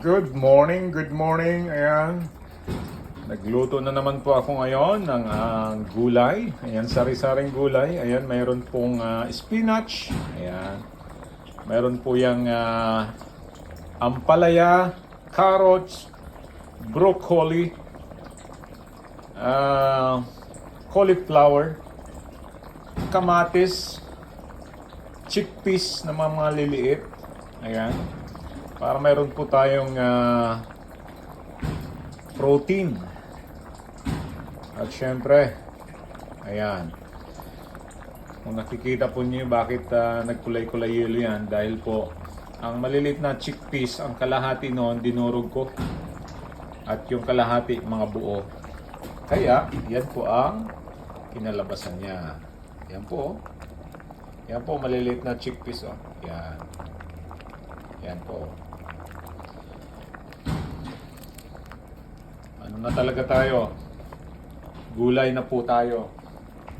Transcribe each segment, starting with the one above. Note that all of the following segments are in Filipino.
Good morning, good morning. Ayan. Nagluto na naman po ako ngayon ng ah, gulay. Ayan, sari-saring gulay. Ayan, mayroon pong ah, spinach. Ayan. Mayroon po yung ah, ampalaya, carrots, broccoli, ah, cauliflower, kamatis, chickpeas na mga, mga liliit. Ayan. Para mayroon po tayong ah, protein. At syempre, ayan. Kung nakikita po niyo bakit ah, nagkulay-kulay yelo yan, dahil po ang malilit na chickpeas, ang kalahati noon dinurog ko. At yung kalahati mga buo. Kaya, yan po ang kinalabasan niya. Yan po. oh. Yan po, maliliit na chickpeas. Oh. Yan. Yan po. Ano na talaga tayo? Gulay na po tayo.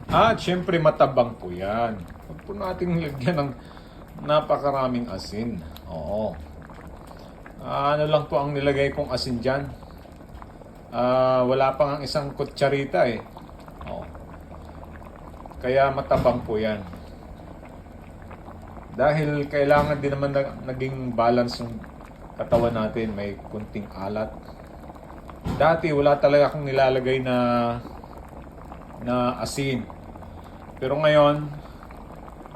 At syempre matabang po yan. Huwag po nating lagyan ng napakaraming asin. Oo. Ano lang po ang nilagay kong asin dyan. Ah, wala pang ang isang kutsarita eh. Oo. Kaya matabang po yan. Dahil kailangan din naman na, naging balance yung katawan natin. May kunting alat. Dati wala talaga akong nilalagay na na asin. Pero ngayon,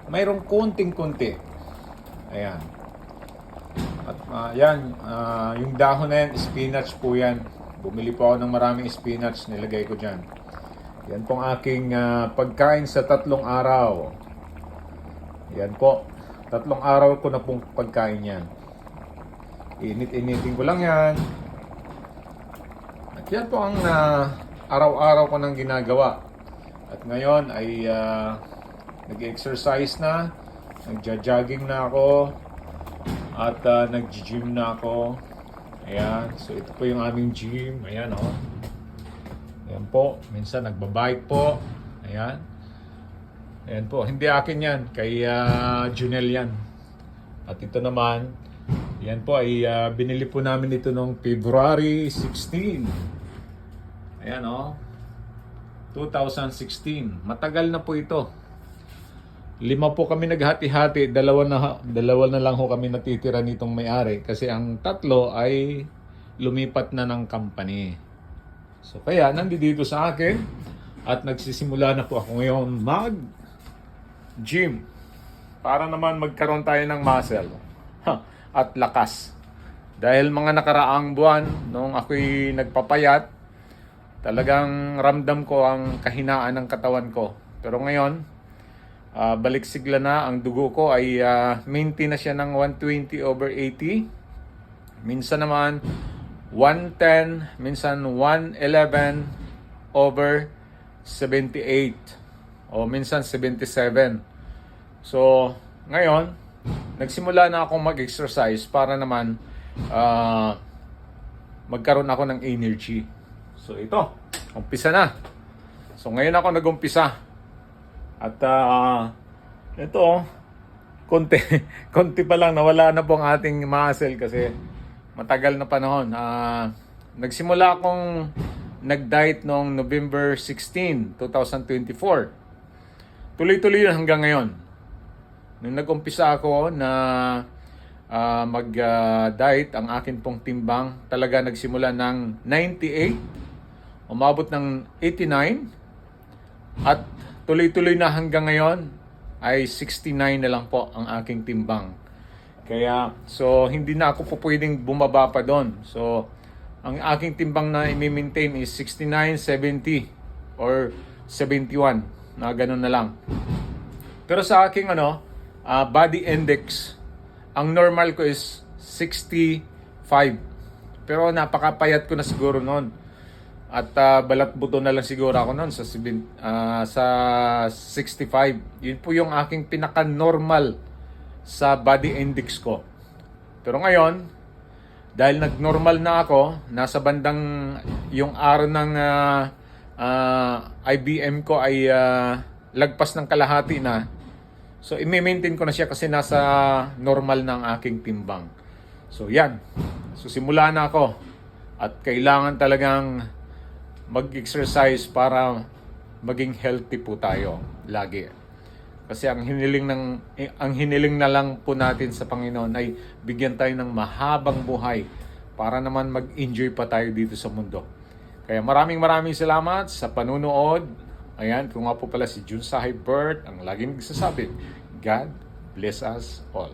mayroong kunting-kunti. Ayan. At ah, yan, ah, yung dahon na yan, spinach po yan. Bumili po ako ng maraming spinach, nilagay ko dyan. Yan pong aking ah, pagkain sa tatlong araw. Yan po. Tatlong araw ko na pong pagkain yan. Init-initin ko lang yan. Yan po ang ah, araw-araw ko nang ginagawa. At ngayon ay ah, nag-exercise na, nagja-jogging na ako, at uh, nag-gym na ako. Ayan, so ito po yung aming gym. Ayan oh. Ayan po, minsan nagbabike po. Ayan. Ayan po, hindi akin yan, kay uh, Junel yan. At ito naman, yan po ay ah, binili po namin ito noong February 16. Ayan oh. 2016. Matagal na po ito. Lima po kami naghati-hati, dalawa na dalawa na lang ho kami natitira nitong may-ari kasi ang tatlo ay lumipat na ng company. So kaya nandito sa akin at nagsisimula na po ako ngayon mag gym para naman magkaroon tayo ng muscle ha, at lakas. Dahil mga nakaraang buwan nung ako'y nagpapayat, talagang ramdam ko ang kahinaan ng katawan ko. Pero ngayon, ah, balik sigla na ang dugo ko ay ah, maintain na siya ng 120 over 80. Minsan naman 110, minsan 111 over 78 o minsan 77. So, ngayon, nagsimula na akong mag-exercise para naman ah, magkaroon ako ng energy. So, ito, umpisa na. So, ngayon ako nag-umpisa. At ah, ito, konti, konti pa lang nawala na po ang ating muscle kasi matagal na panahon. Ah, nagsimula akong nag-diet noong November 16, 2024. Tuloy-tuloy hanggang ngayon. Nung nag-umpisa ako na ah, mag-diet, ang akin pong timbang talaga nagsimula ng 98, umabot ng 89, at tuloy-tuloy na hanggang ngayon ay 69 na lang po ang aking timbang. Kaya, so hindi na ako po pwedeng bumaba pa doon. So, ang aking timbang na i-maintain is 69, 70 or 71 na ganun na lang. Pero sa aking ano, ah, body index, ang normal ko is 65. Pero napakapayat ko na siguro noon. At ah, balat buto na lang siguro ako noon sa ah, sa 65. Yun po yung aking pinaka-normal sa body index ko. Pero ngayon, dahil nag-normal na ako, nasa bandang yung araw ng ah, ah, IBM ko ay ah, lagpas ng kalahati na. So, i-maintain ko na siya kasi nasa normal ang aking timbang. So, yan. So simula na ako at kailangan talagang mag-exercise para maging healthy po tayo lagi. Kasi ang hiniling ng eh, ang hiniling na lang po natin sa Panginoon ay bigyan tayo ng mahabang buhay para naman mag-enjoy pa tayo dito sa mundo. Kaya maraming maraming salamat sa panunood. Ayan, kung nga po pala si Jun Sahay Bert ang laging nagsasabi, God bless us all.